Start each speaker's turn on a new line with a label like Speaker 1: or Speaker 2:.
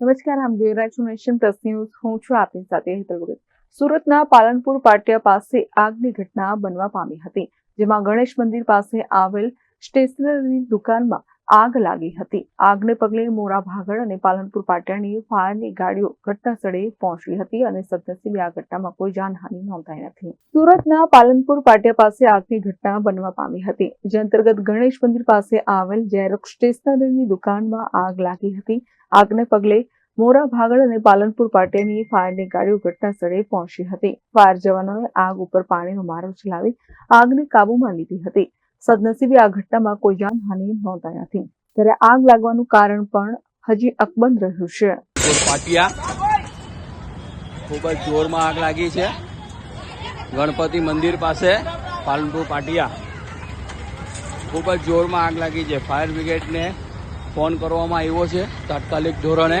Speaker 1: નમસ્કાર, આમ જોઈ રહ્યા છું નેશન પ્લસ ન્યૂઝ. હું છું આપની સાથે હેતલ ભગત. સુરતના પાલનપુર પાટિયા પાસે આગની ઘટના બનવા પામી હતી, જેમાં ગણેશ મંદિર પાસે આવેલ સ્ટેશનરી દુકાનમાં આગ લાગી હતી. આગને પગલે મોરા ભાગળ અને પાલનપુર પાટિયાની ફાયરની ગાડીઓ ઘટના સ્થળે પહોંચી હતી અને સદનસીબે આ ઘટનામાં કોઈ જાનહાનિ નોંધાઈ નથી. સુરતના પાલનપુર પાટિયા પાસે આગની ઘટના બનવા પામી હતી. જે અંતર્ગત ગણેશ મંદિર પાસે આવેલ ઝેરોક્સ સ્ટેશનરીની દુકાનમાં આગ લાગી હતી. આગને પગલે મોરા ભાગળ અને પાલનપુર પાટિયાની ફાયરની ગાડીઓ ઘટના સ્થળે પહોંચી હતી. ફાયર જવાનોએ આગ ઉપર પાણીનો મારો ચલાવી આગને કાબૂમાં લીધી હતી. સદનસીબે આ ઘટનામાં કોઈ જાનહાનિ નોંધાઈ નથી. ત્યારે આગ લાગવાનું કારણ પણ હજી અકબંધ રહ્યું છે.
Speaker 2: પાટિયા? ખૂબ જ જોરમાં આગ લાગી છે. ગણપતિ મંદિર પાસે પાલનપુર પાટિયા. ખૂબ જ જોરમાં આગ લાગી છે. ફાયર બ્રિગેડને ફોન કરવામાં આવ્યો છે તાત્કાલિક ધોરણે.